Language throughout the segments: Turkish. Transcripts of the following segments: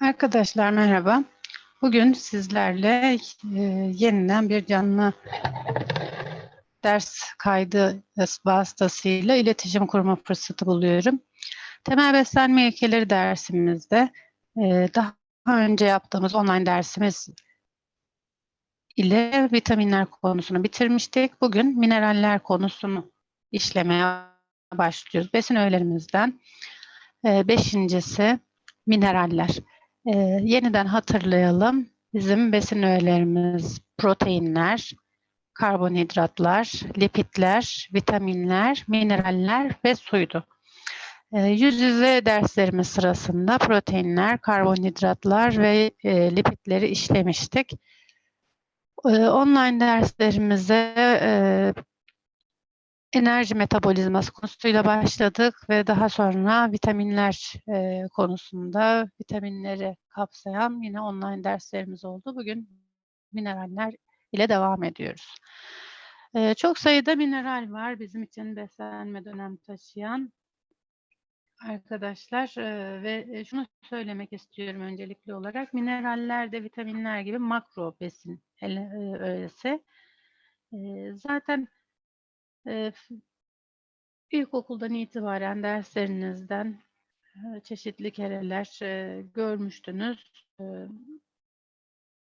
Arkadaşlar merhaba. Bugün sizlerle e, yeniden bir canlı ders kaydı vasıtasıyla iletişim kurma fırsatı buluyorum. Temel beslenme ilkeleri dersimizde e, daha önce yaptığımız online dersimiz ile vitaminler konusunu bitirmiştik. Bugün mineraller konusunu işlemeye başlıyoruz. Besin öğelerimizden e, beşincisi mineraller. Ee, yeniden hatırlayalım. Bizim besin öğelerimiz proteinler, karbonhidratlar, lipidler, vitaminler, mineraller ve suydu. Ee, yüz yüze derslerimiz sırasında proteinler, karbonhidratlar ve e, lipidleri işlemiştik. Ee, online derslerimize e, enerji metabolizması konusuyla başladık ve daha sonra vitaminler e, konusunda vitaminleri kapsayan yine online derslerimiz oldu. Bugün mineraller ile devam ediyoruz. E, çok sayıda mineral var bizim için beslenmede önem taşıyan arkadaşlar e, ve şunu söylemek istiyorum öncelikli olarak mineraller de vitaminler gibi makro besin e, öğesi. E, zaten e, ilkokuldan itibaren derslerinizden çeşitli kereler görmüştünüz.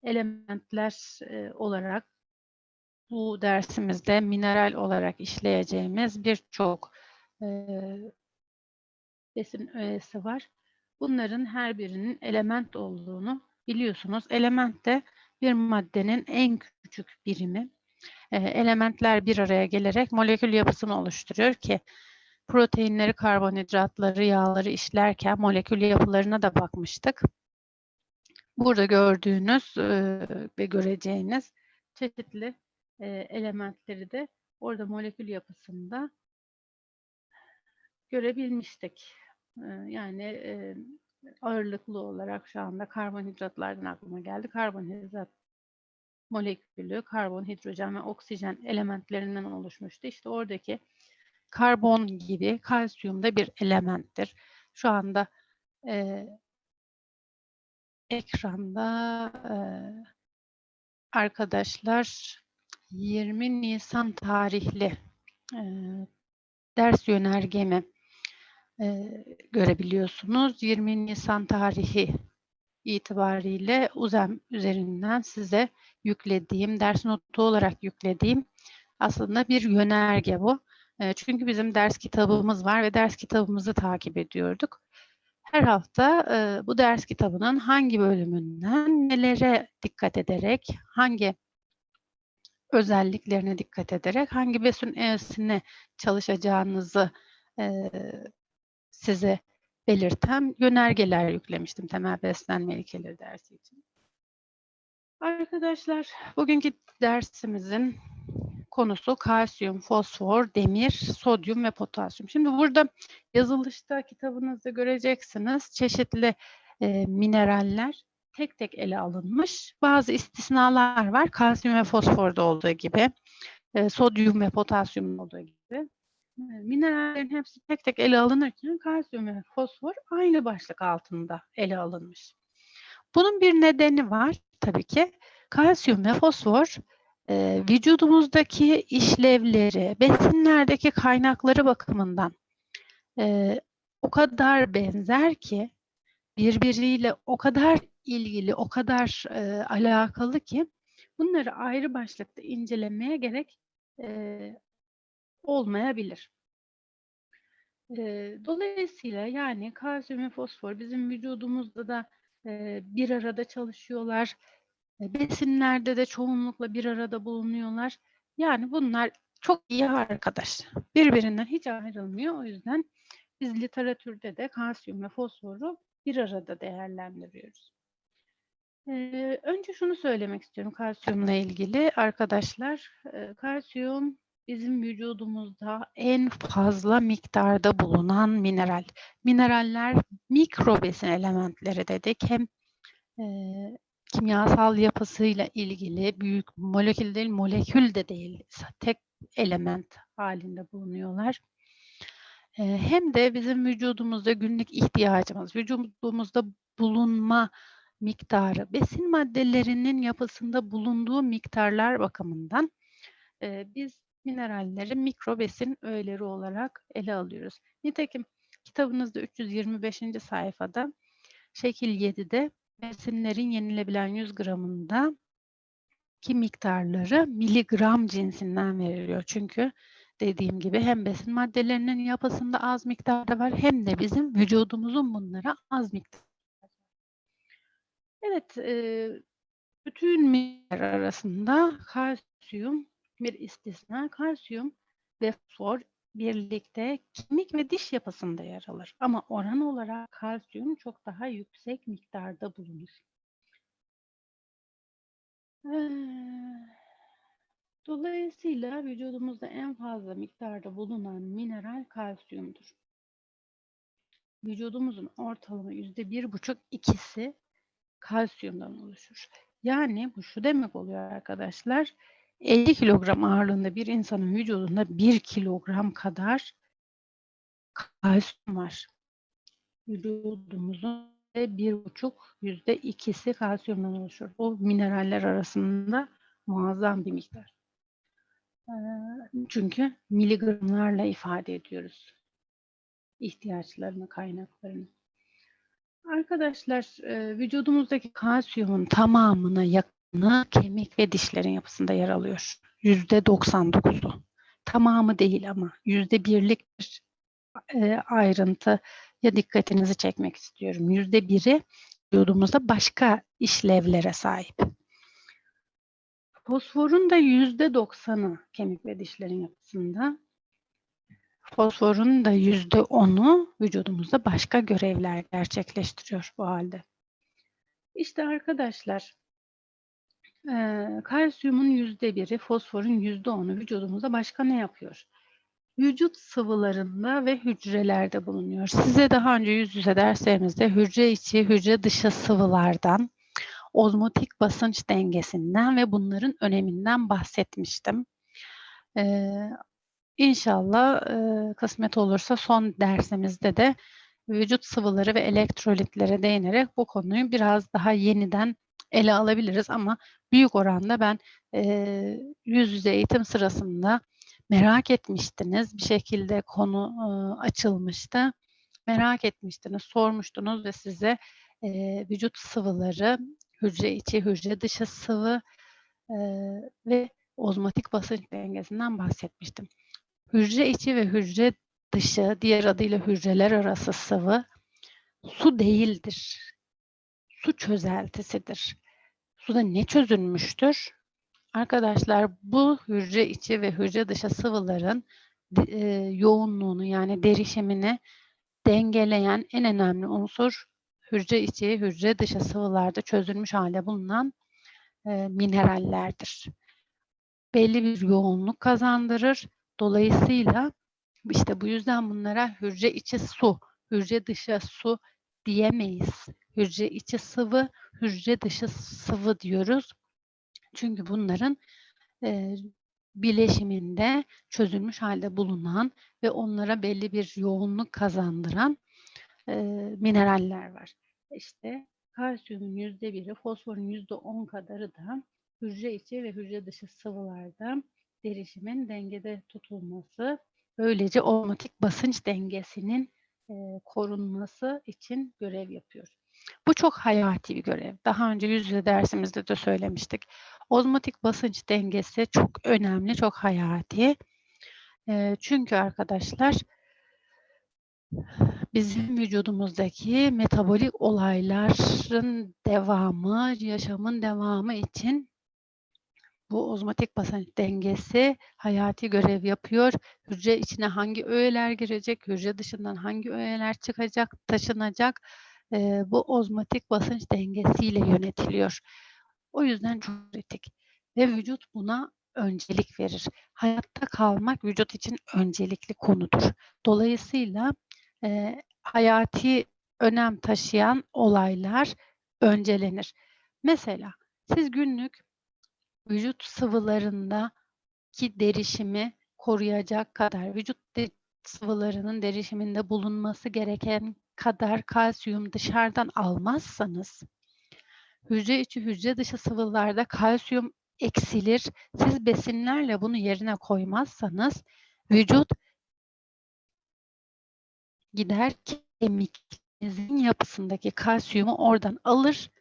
Elementler olarak bu dersimizde mineral olarak işleyeceğimiz birçok e, besin öğesi var. Bunların her birinin element olduğunu biliyorsunuz. Element de bir maddenin en küçük birimi elementler bir araya gelerek molekül yapısını oluşturuyor ki proteinleri, karbonhidratları, yağları işlerken molekül yapılarına da bakmıştık. Burada gördüğünüz ve göreceğiniz çeşitli elementleri de orada molekül yapısında görebilmiştik. Yani ağırlıklı olarak şu anda karbonhidratlardan aklıma geldi. Karbonhidrat molekülü karbon, hidrojen ve oksijen elementlerinden oluşmuştu. İşte oradaki karbon gibi kalsiyum da bir elementtir. Şu anda e, ekranda e, arkadaşlar 20 Nisan tarihli e, ders yönergemi e, görebiliyorsunuz. 20 Nisan tarihi itibariyle UZEM üzerinden size yüklediğim, ders notu olarak yüklediğim aslında bir yönerge bu. Çünkü bizim ders kitabımız var ve ders kitabımızı takip ediyorduk. Her hafta bu ders kitabının hangi bölümünden nelere dikkat ederek, hangi özelliklerine dikkat ederek, hangi besin eğrisine çalışacağınızı size belirten yönergeler yüklemiştim temel beslenme ilkeleri dersi için. Arkadaşlar bugünkü dersimizin konusu kalsiyum, fosfor, demir, sodyum ve potasyum. Şimdi burada yazılışta kitabınızda göreceksiniz çeşitli e, mineraller tek tek ele alınmış. Bazı istisnalar var. Kalsiyum ve fosforda olduğu gibi, e, sodyum ve potasyum olduğu gibi. Minerallerin hepsi tek tek ele alınırken kalsiyum ve fosfor aynı başlık altında ele alınmış. Bunun bir nedeni var tabii ki. Kalsiyum ve fosfor e, vücudumuzdaki işlevleri, besinlerdeki kaynakları bakımından e, o kadar benzer ki birbiriyle o kadar ilgili, o kadar e, alakalı ki bunları ayrı başlıkta incelemeye gerek e, olmayabilir. E, dolayısıyla yani kalsiyum ve fosfor bizim vücudumuzda da e, bir arada çalışıyorlar. E, besinlerde de çoğunlukla bir arada bulunuyorlar. Yani bunlar çok iyi arkadaş. Birbirinden hiç ayrılmıyor. O yüzden biz literatürde de kalsiyum ve fosforu bir arada değerlendiriyoruz. Ee, önce şunu söylemek istiyorum kalsiyumla ilgili arkadaşlar. E, kalsiyum bizim vücudumuzda en fazla miktarda bulunan mineral. Mineraller mikro besin elementleri dedik. Hem e, kimyasal yapısıyla ilgili büyük molekül değil, molekül de değil, tek element halinde bulunuyorlar. Eee, hem de bizim vücudumuzda günlük ihtiyacımız, vücudumuzda bulunma miktarı, besin maddelerinin yapısında bulunduğu miktarlar bakımından, eee, biz mineralleri mikro besin öğeleri olarak ele alıyoruz. Nitekim kitabınızda 325. sayfada şekil 7'de besinlerin yenilebilen 100 gramında ki miktarları miligram cinsinden veriliyor. Çünkü dediğim gibi hem besin maddelerinin yapısında az miktarda var hem de bizim vücudumuzun bunlara az miktarda var. Evet, eee, bütün mineral arasında kalsiyum bir istisna. Kalsiyum ve fosfor birlikte kemik ve diş yapısında yer alır. Ama oran olarak kalsiyum çok daha yüksek miktarda bulunur. Eee, dolayısıyla vücudumuzda en fazla miktarda bulunan mineral kalsiyumdur. Vücudumuzun ortalama yüzde bir buçuk ikisi kalsiyumdan oluşur. Yani bu şu demek oluyor arkadaşlar. 50 kilogram ağırlığında bir insanın vücudunda 1 kilogram kadar kalsiyum var. Vücudumuzun bir buçuk yüzde ikisi kalsiyumdan oluşur. Bu mineraller arasında muazzam bir miktar. Çünkü miligramlarla ifade ediyoruz ihtiyaçlarını, kaynaklarını. Arkadaşlar, vücudumuzdaki kalsiyumun tamamına yakını kemik ve dişlerin yapısında yer alıyor. Yüzde 99'u. Tamamı değil ama yüzde birlik bir e, ayrıntıya dikkatinizi çekmek istiyorum. Yüzde biri vücudumuzda başka işlevlere sahip. Fosforun da yüzde doksanı kemik ve dişlerin yapısında. Fosforun da yüzde onu vücudumuzda başka görevler gerçekleştiriyor bu halde. İşte arkadaşlar, e, kalsiyumun yüzde biri, fosforun yüzde onu vücudumuzda başka ne yapıyor? Vücut sıvılarında ve hücrelerde bulunuyor. Size daha önce yüz yüze derslerimizde hücre içi, hücre dışı sıvılardan, ozmotik basınç dengesinden ve bunların öneminden bahsetmiştim. Ee, İnşallah e, kısmet olursa son dersimizde de vücut sıvıları ve elektrolitlere değinerek bu konuyu biraz daha yeniden ele alabiliriz ama büyük oranda ben e, yüz yüze eğitim sırasında merak etmiştiniz. Bir şekilde konu e, açılmıştı. Merak etmiştiniz, sormuştunuz ve size e, vücut sıvıları, hücre içi, hücre dışı sıvı e, ve ozmotik basınç dengesinden bahsetmiştim. Hücre içi ve hücre dışı, diğer adıyla hücreler arası sıvı su değildir. Su çözeltisidir. Suda ne çözülmüştür? Arkadaşlar bu hücre içi ve hücre dışı sıvıların e, yoğunluğunu yani derişimini dengeleyen en önemli unsur hücre içi, hücre dışı sıvılarda çözülmüş halde bulunan e, minerallerdir. Belli bir yoğunluk kazandırır Dolayısıyla işte bu yüzden bunlara hücre içi su, hücre dışı su diyemeyiz. Hücre içi sıvı, hücre dışı sıvı diyoruz. Çünkü bunların e, bileşiminde çözülmüş halde bulunan ve onlara belli bir yoğunluk kazandıran e, mineraller var. İşte kalsiyumun yüzde biri, fosforun yüzde on kadarı da hücre içi ve hücre dışı sıvılarda derişimin dengede tutulması, böylece ozmotik basınç dengesinin e, korunması için görev yapıyor. Bu çok hayati bir görev. Daha önce yüz yüze dersimizde de söylemiştik. Ozmotik basınç dengesi çok önemli, çok hayati. E, çünkü arkadaşlar bizim vücudumuzdaki metabolik olayların devamı, yaşamın devamı için bu ozmotik basınç dengesi hayati görev yapıyor. Hücre içine hangi öğeler girecek, hücre dışından hangi öğeler çıkacak, taşınacak e, bu ozmotik basınç dengesiyle yönetiliyor. O yüzden çok kritik ve vücut buna öncelik verir. Hayatta kalmak vücut için öncelikli konudur. Dolayısıyla e, hayati önem taşıyan olaylar öncelenir. Mesela siz günlük vücut sıvılarında ki derişimi koruyacak kadar vücut sıvılarının derişiminde bulunması gereken kadar kalsiyum dışarıdan almazsanız hücre içi hücre dışı sıvılarda kalsiyum eksilir. Siz besinlerle bunu yerine koymazsanız vücut gider kemikinizin yapısındaki kalsiyumu oradan alır.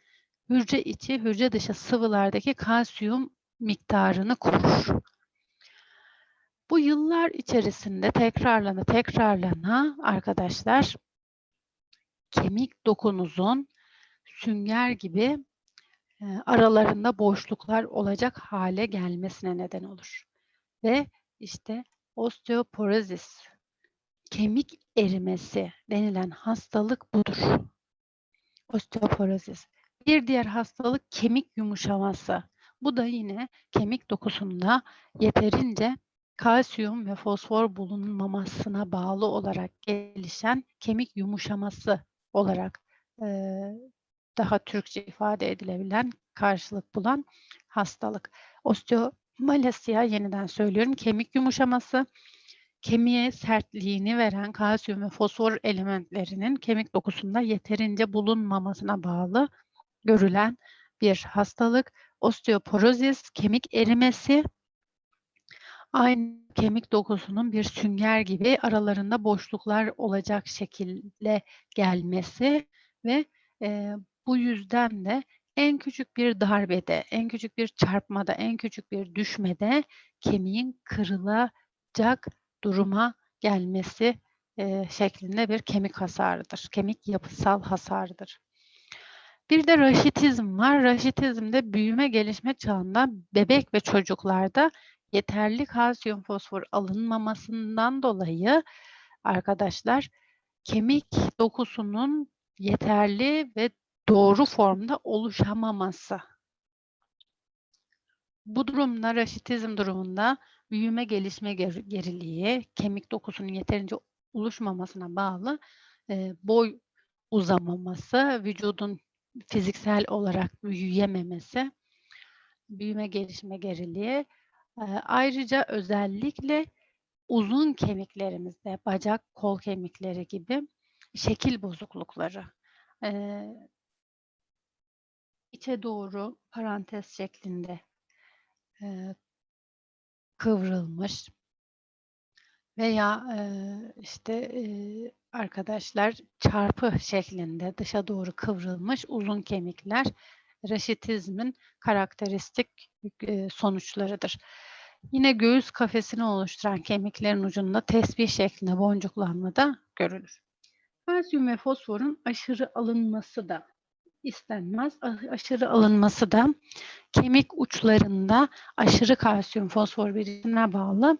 Hücre içi, hücre dışı sıvılardaki kalsiyum miktarını korur. Bu yıllar içerisinde tekrarlana tekrarlana arkadaşlar kemik dokunuzun sünger gibi e, aralarında boşluklar olacak hale gelmesine neden olur. Ve işte osteoporozis, kemik erimesi denilen hastalık budur. Osteoporozis. Bir diğer hastalık kemik yumuşaması. Bu da yine kemik dokusunda yeterince kalsiyum ve fosfor bulunmamasına bağlı olarak gelişen kemik yumuşaması olarak e, daha Türkçe ifade edilebilen, karşılık bulan hastalık. Osteomalasia yeniden söylüyorum. Kemik yumuşaması, kemiğe sertliğini veren kalsiyum ve fosfor elementlerinin kemik dokusunda yeterince bulunmamasına bağlı görülen bir hastalık. Osteoporozis, kemik erimesi, aynı kemik dokusunun bir sünger gibi aralarında boşluklar olacak şekilde gelmesi ve e, bu yüzden de en küçük bir darbede, en küçük bir çarpmada, en küçük bir düşmede kemiğin kırılacak duruma gelmesi e, şeklinde bir kemik hasarıdır. Kemik yapısal hasarıdır. Bir de raşitizm var. Raşitizm de büyüme gelişme çağında bebek ve çocuklarda yeterli kalsiyum fosfor alınmamasından dolayı arkadaşlar kemik dokusunun yeterli ve doğru formda oluşamaması. Bu durumda raşitizm durumunda büyüme gelişme geriliği, kemik dokusunun yeterince oluşmamasına bağlı e, boy uzamaması, vücudun fiziksel olarak büyüyememesi, büyüme gelişme geriliği. Ayrıca özellikle uzun kemiklerimizde, bacak, kol kemikleri gibi şekil bozuklukları. İçe doğru parantez şeklinde kıvrılmış veya işte arkadaşlar çarpı şeklinde dışa doğru kıvrılmış uzun kemikler raşitizmin karakteristik e, sonuçlarıdır. Yine göğüs kafesini oluşturan kemiklerin ucunda tesbih şeklinde boncuklanma da görülür. Kalsiyum ve fosforun aşırı alınması da istenmez. Aşırı alınması da kemik uçlarında aşırı kalsiyum fosfor birikimine bağlı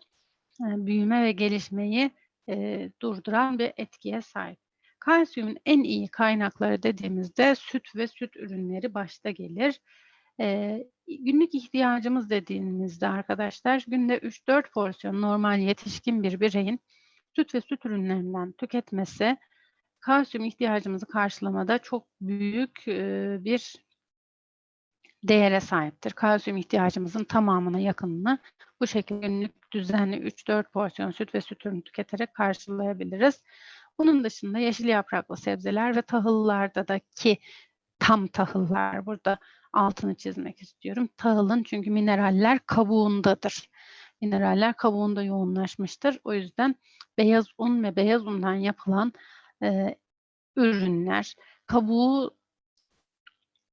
e, büyüme ve gelişmeyi e, durduran bir etkiye sahip. Kalsiyumun en iyi kaynakları dediğimizde süt ve süt ürünleri başta gelir. E, günlük ihtiyacımız dediğimizde arkadaşlar günde 3-4 porsiyon normal yetişkin bir bireyin süt ve süt ürünlerinden tüketmesi kalsiyum ihtiyacımızı karşılamada çok büyük e, bir değere sahiptir. Kalsiyum ihtiyacımızın tamamına yakınını bu şekilde günlük düzenli 3-4 porsiyon süt ve süt ürünü tüketerek karşılayabiliriz. Bunun dışında yeşil yapraklı sebzeler ve tahıllarda da ki tam tahıllar burada altını çizmek istiyorum. Tahılın çünkü mineraller kabuğundadır. Mineraller kabuğunda yoğunlaşmıştır. O yüzden beyaz un ve beyaz undan yapılan e, ürünler, kabuğu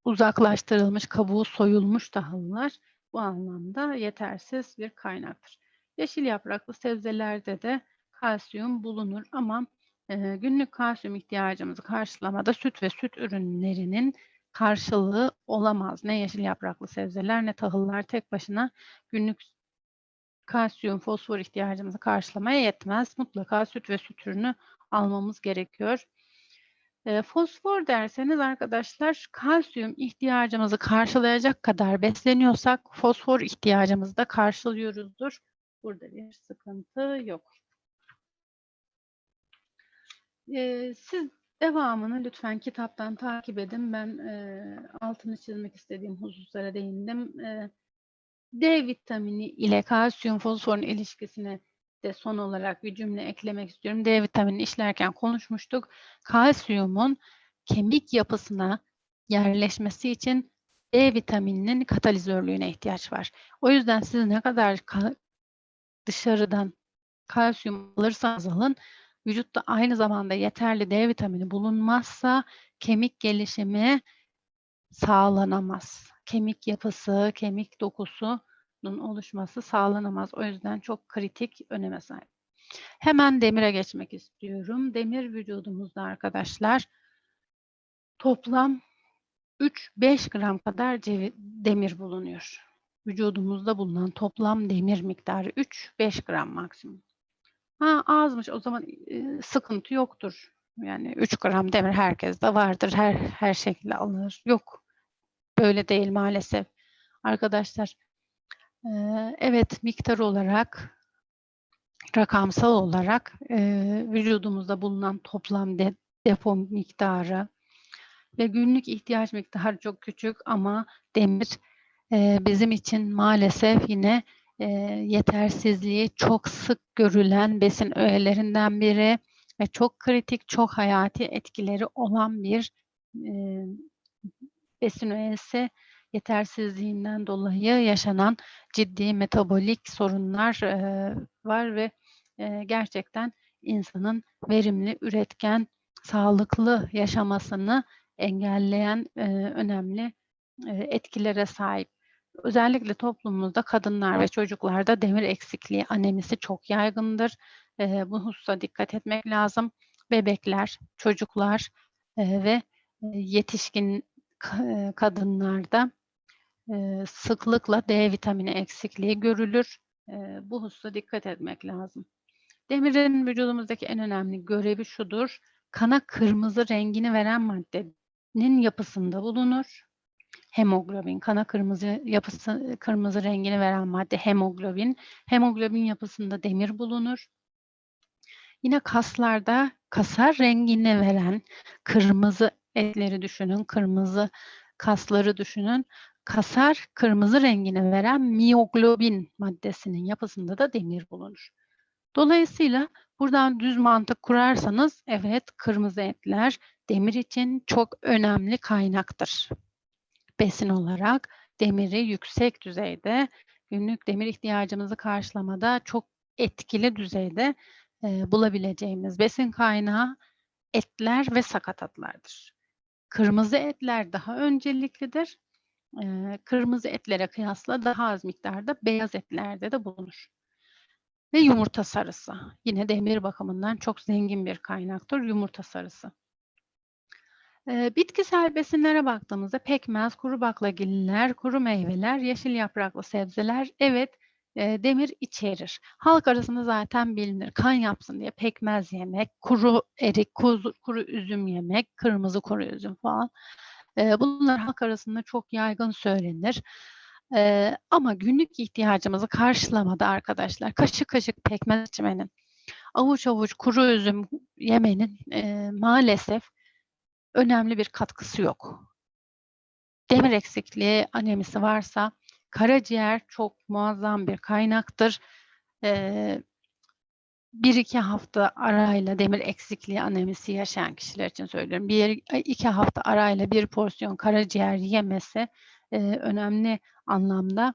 uzaklaştırılmış, kabuğu soyulmuş tahıllar bu anlamda yetersiz bir kaynaktır. Yeşil yapraklı sebzelerde de kalsiyum bulunur ama günlük kalsiyum ihtiyacımızı karşılamada süt ve süt ürünlerinin karşılığı olamaz. Ne yeşil yapraklı sebzeler ne tahıllar tek başına günlük kalsiyum, fosfor ihtiyacımızı karşılamaya yetmez. Mutlaka süt ve süt ürünü almamız gerekiyor. Fosfor derseniz arkadaşlar kalsiyum ihtiyacımızı karşılayacak kadar besleniyorsak fosfor ihtiyacımızı da karşılıyoruzdur. Burada bir sıkıntı yok. E, siz devamını lütfen kitaptan takip edin. Ben e, altını çizmek istediğim hususlara değindim. E, D vitamini ile kalsiyum fosforun ilişkisini de son olarak bir cümle eklemek istiyorum. D vitaminini işlerken konuşmuştuk. Kalsiyumun kemik yapısına yerleşmesi için D vitamininin katalizörlüğüne ihtiyaç var. O yüzden siz ne kadar ka- dışarıdan kalsiyum alırsanız alın, vücutta aynı zamanda yeterli D vitamini bulunmazsa kemik gelişimi sağlanamaz. Kemik yapısı, kemik dokusunun oluşması sağlanamaz. O yüzden çok kritik öneme sahip. Hemen demire geçmek istiyorum. Demir vücudumuzda arkadaşlar toplam 3-5 gram kadar demir bulunuyor. Vücudumuzda bulunan toplam demir miktarı 3-5 gram maksimum. Ha azmış o zaman e, sıkıntı yoktur. Yani 3 gram demir herkeste vardır. Her her şekilde alınır. Yok. Böyle değil maalesef. Arkadaşlar e, evet miktar olarak rakamsal olarak e, vücudumuzda bulunan toplam de, depo miktarı ve günlük ihtiyaç miktarı çok küçük ama demir e, bizim için maalesef yine e, yetersizliği çok sık görülen besin öğelerinden biri ve çok kritik, çok hayati etkileri olan bir e, besin öğesi yetersizliğinden dolayı yaşanan ciddi metabolik sorunlar e, var ve e, gerçekten insanın verimli, üretken, sağlıklı yaşamasını engelleyen e, önemli e, etkilere sahip. Özellikle toplumumuzda kadınlar ve çocuklarda demir eksikliği, anemisi çok yaygındır. E, bu hususa dikkat etmek lazım. Bebekler, çocuklar e, ve yetişkin ka- kadınlarda e, sıklıkla D vitamini eksikliği görülür. E, bu hususa dikkat etmek lazım. Demirin vücudumuzdaki en önemli görevi şudur. Kana kırmızı rengini veren maddenin yapısında bulunur. Hemoglobin, kana kırmızı yapısı kırmızı rengini veren madde hemoglobin. Hemoglobin yapısında demir bulunur. Yine kaslarda kasar rengini veren kırmızı etleri düşünün, kırmızı kasları düşünün. Kasar kırmızı rengini veren miyoglobin maddesinin yapısında da demir bulunur. Dolayısıyla buradan düz mantık kurarsanız evet kırmızı etler demir için çok önemli kaynaktır. Besin olarak demiri yüksek düzeyde günlük demir ihtiyacımızı karşılamada çok etkili düzeyde e, bulabileceğimiz besin kaynağı etler ve sakatatlardır. Kırmızı etler daha önceliklidir. E, kırmızı etlere kıyasla daha az miktarda beyaz etlerde de bulunur. Ve yumurta sarısı. Yine demir bakımından çok zengin bir kaynaktır yumurta sarısı. Bitkisel besinlere baktığımızda pekmez, kuru baklagiller, kuru meyveler, yeşil yapraklı sebzeler evet demir içerir. Halk arasında zaten bilinir. Kan yapsın diye pekmez yemek, kuru erik, kuzu, kuru üzüm yemek, kırmızı kuru üzüm falan. Bunlar halk arasında çok yaygın söylenir. Ama günlük ihtiyacımızı karşılamada arkadaşlar kaşık kaşık pekmez içmenin, avuç avuç kuru üzüm yemenin e, maalesef önemli bir katkısı yok. Demir eksikliği, anemisi varsa karaciğer çok muazzam bir kaynaktır. Ee, bir iki hafta arayla demir eksikliği anemisi yaşayan kişiler için söylüyorum. Bir iki hafta arayla bir porsiyon karaciğer yemesi e, önemli anlamda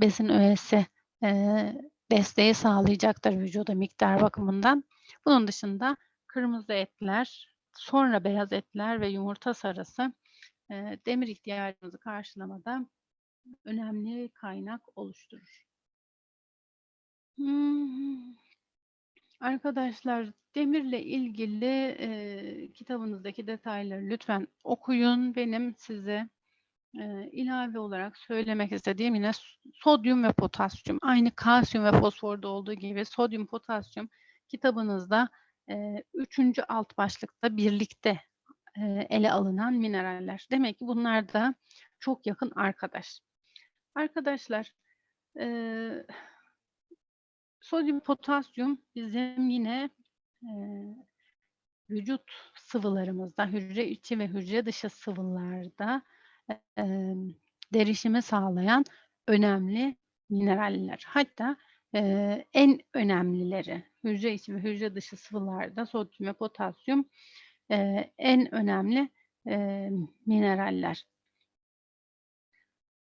besin öğesi e, desteği sağlayacaktır vücuda miktar bakımından. Bunun dışında kırmızı etler, sonra beyaz etler ve yumurta sarısı e, demir ihtiyacımızı karşılamada önemli kaynak oluşturur. Hmm. Arkadaşlar demirle ilgili e, kitabınızdaki detayları lütfen okuyun. Benim size e, ilave olarak söylemek istediğim yine sodyum ve potasyum. Aynı kalsiyum ve fosforda olduğu gibi sodyum, potasyum kitabınızda üçüncü alt başlıkta birlikte ele alınan mineraller. Demek ki bunlar da çok yakın arkadaş. Arkadaşlar sodyum, potasyum bizim yine vücut sıvılarımızda, hücre içi ve hücre dışı sıvılarda e, derişimi sağlayan önemli mineraller. Hatta eee, en önemlileri. Hücre içi ve hücre dışı sıvılarda sodyum ve potasyum, eee, en önemli, eee, mineraller.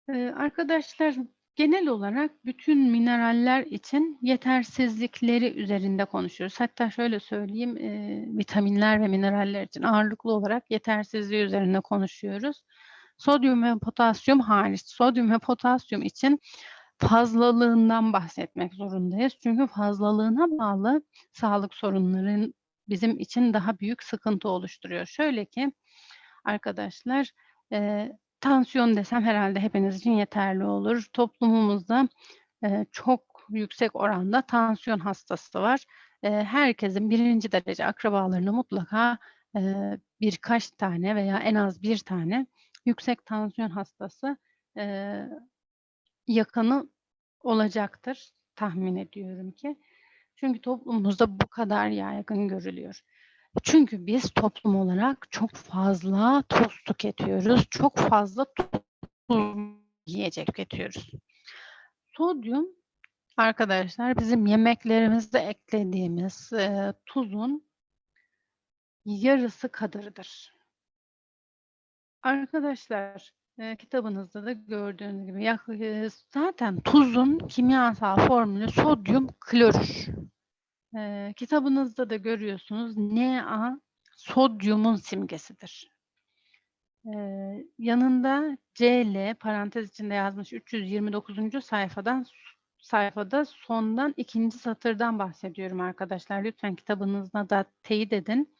Eee, arkadaşlar genel olarak bütün mineraller için yetersizlikleri üzerinde konuşuyoruz. Hatta şöyle söyleyeyim, eee, vitaminler ve mineraller için ağırlıklı olarak yetersizliği üzerinde konuşuyoruz. Sodyum ve potasyum hariç. Sodyum ve potasyum için fazlalığından bahsetmek zorundayız. Çünkü fazlalığına bağlı sağlık sorunların bizim için daha büyük sıkıntı oluşturuyor. Şöyle ki arkadaşlar, eee, tansiyon desem herhâlde hepiniz için yeterli olur. Toplumumuzda, eee, çok yüksek oranda tansiyon hastası var. Eee, herkesin 1. derece akrabalarında mutlaka, eee, birkaç tane veya en az 1 tane yüksek tansiyon hastası, eee, yakını olacaktır tahmin ediyorum ki. Çünkü toplumumuzda bu kadar yaygın görülüyor. Çünkü biz toplum olarak çok fazla tuz tüketiyoruz. Çok fazla tuzlu yiyecek tüketiyoruz. Sodyum arkadaşlar bizim yemeklerimizde eklediğimiz, eee, tuzun yarısı kadarıdır. Arkadaşlar, eee, kitabınızda da gördüğünüz gibi yak eee, zaten tuzun kimyasal formülü sodyum klorür. Eee, kitabınızda da görüyorsunuz Na sodyumun simgesidir. Eee, yanında Cl parantez içinde yazmış 329. sayfadan sayfada sondan 2. satırdan bahsediyorum arkadaşlar. Lütfen kitabınızda da teyit edin.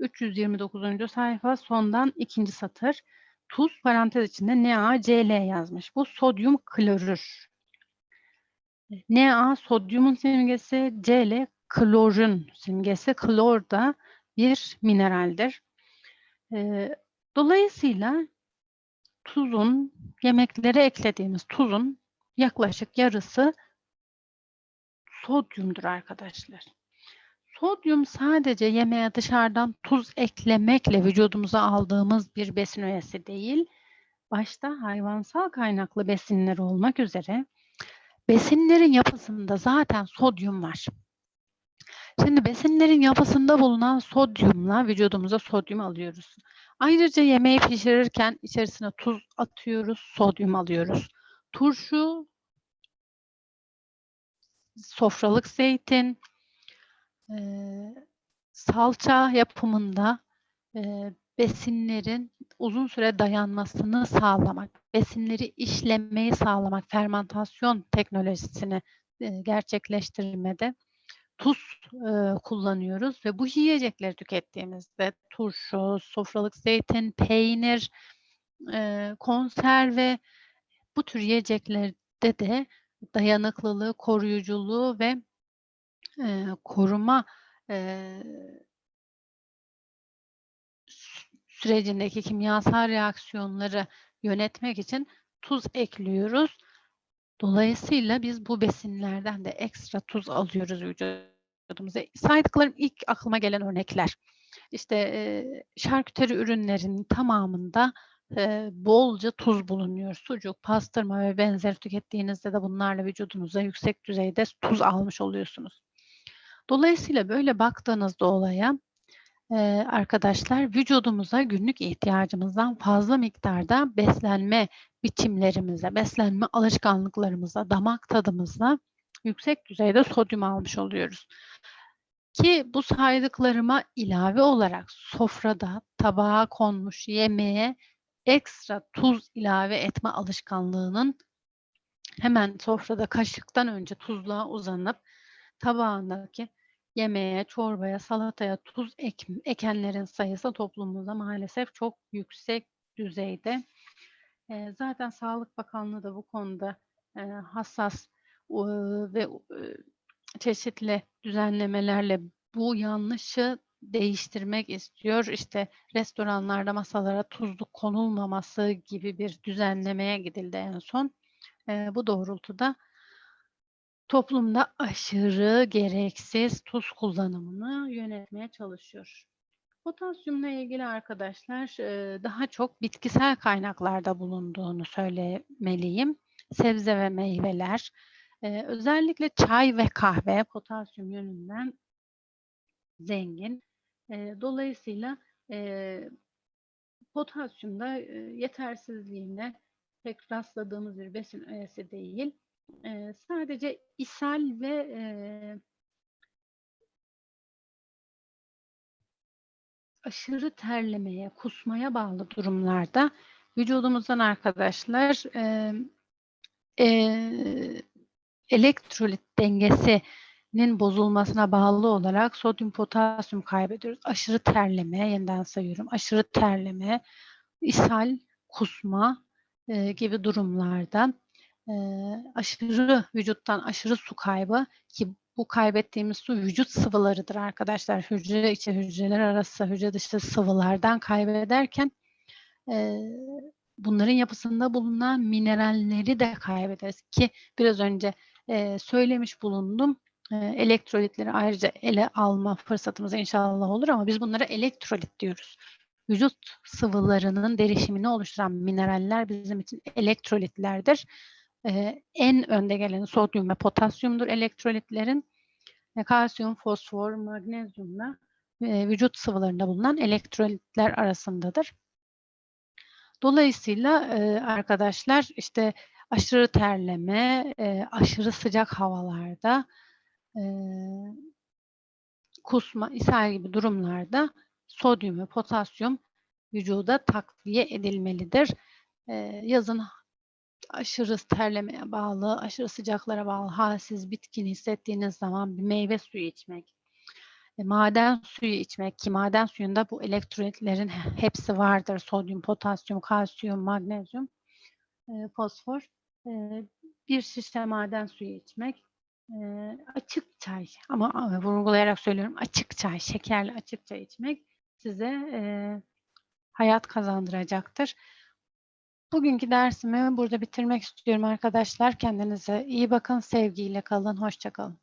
329. sayfa sondan 2. satır. Tuz parantez içinde NaCl yazmış. Bu sodyum klorür. Na sodyumun simgesi, Cl klorun simgesi. Klor da bir mineraldir. Eee, dolayısıyla tuzun, yemeklere eklediğimiz tuzun yaklaşık yarısı sodyumdur arkadaşlar. Sodyum sadece yemeğe dışarıdan tuz eklemekle vücudumuza aldığımız bir besin öğesi değil, başta hayvansal kaynaklı besinler olmak üzere besinlerin yapısında zaten sodyum var. Şimdi besinlerin yapısında bulunan sodyumla vücudumuza sodyum alıyoruz. Ayrıca yemeği pişirirken içerisine tuz atıyoruz, sodyum alıyoruz. Turşu, sofralık zeytin, eee, salça yapımında, eee, besinlerin uzun süre dayanmasını sağlamak, besinleri işlemeyi sağlamak, fermantasyon teknolojisini, eee, gerçekleştirmede tuz, eee, kullanıyoruz ve bu yiyecekleri tükettiğimizde turşu, sofralık zeytin, peynir, eee, konserve bu tür yiyeceklerde de dayanıklılığı, koruyuculuğu ve, eee, koruma, sü sürecindeki kimyasal reaksiyonları yönetmek için tuz ekliyoruz. Dolayısıyla biz bu besinlerden de ekstra tuz alıyoruz vücudumuza. Saydıklarım ilk aklıma gelen örnekler. İşte, eee, şarküteri ürünlerinin tamamında, eee, bolca tuz bulunuyor. Sucuk, pastırma ve benzeri tükettiğinizde de bunlarla vücudunuza yüksek düzeyde tuz almış oluyorsunuz. Dolayısıyla böyle baktığınızda olaya, eee, arkadaşlar vücudumuza günlük ihtiyacımızdan fazla miktarda beslenme biçimlerimize, beslenme alışkanlıklarımıza, damak tadımıza yüksek düzeyde sodyum almış oluyoruz. Ki bu saydıklarıma ilave olarak sofrada tabağa konmuş yemeğe ekstra tuz ilave etme alışkanlığının hemen sofrada kaşıktan önce tuzluğa uzanıp tabağındaki yemeğe, çorbaya, salataya tuz ek ekenlerin sayısı toplumumuzda maalesef çok yüksek düzeyde. Eee, zaten Sağlık Bakanlığı da bu konuda, eee, hassas, ııı, ve, ııı, çeşitli düzenlemelerle bu yanlışı değiştirmek istiyor. İşte, restoranlarda masalara tuzluk konulmaması gibi bir düzenlemeye gidildi en son. Eee, bu doğrultuda toplumda aşırı gereksiz tuz kullanımını yönetmeye çalışıyor. Potasyumla ilgili arkadaşlar, daha çok bitkisel kaynaklarda bulunduğunu söylemeliyim. Sebze ve meyveler, özellikle çay ve kahve potasyum yönünden zengin. Dolayısıyla, eee, potasyum da, eee, yetersizliğine pek rastladığımız bir besin öğesi değil. Eee, sadece ishal ve, eee aşırı terlemeye, kusmaya bağlı durumlarda vücudumuzdan arkadaşlar, emm, eee, elektrolit dengesinin bozulmasına bağlı olarak sodyum, potasyum kaybediyoruz. Aşırı terleme, yeniden sayıyorum, aşırı terleme, ishal, kusma, eee, gibi durumlarda, eee, aşırı vücuttan aşırı su kaybı ki bu kaybettiğimiz su vücut sıvılarıdır arkadaşlar. Hücre içi, hücreler arası, hücre dışı sıvılardan kaybederken, eee, bunların yapısında bulunan mineralleri de kaybederiz ki biraz önce, eee, söylemiş bulundum. Eee, elektrolitleri ayrıca ele alma fırsatımız inşallah olur ama biz bunlara elektrolit diyoruz. Vücut sıvılarının derişimini oluşturan mineraller bizim için elektrolitlerdir. Eee, en önde geleni sodyum ve potasyumdur elektrolitlerin. Ve kalsiyum, fosfor, magnezyum da, eee, vücut sıvılarında bulunan elektrolitler arasındadır. Dolayısıyla, eee, arkadaşlar, işte, aşırı terleme, eee, aşırı sıcak havalarda, eee, kusma, ishal gibi durumlarda sodyum ve potasyum vücuda takviye edilmelidir. Eee, yazın aşırı terlemeye bağlı, aşırı sıcaklara bağlı, halsiz, bitkin hissettiğiniz zaman bir meyve suyu içmek, e, maden suyu içmek ki maden suyunda bu elektrolitlerin he hepsi vardır. Sodyum, potasyum, kalsiyum, magnezyum, eee, fosfor. Eee, bir şişe maden suyu içmek, açık çay ama vurgulayarak söylüyorum, açık çay, şekerli açık çay içmek size, hayat kazandıracaktır. Bugünkü dersimi burada bitirmek istiyorum arkadaşlar. Kendinize iyi bakın, sevgiyle kalın, hoşça kalın.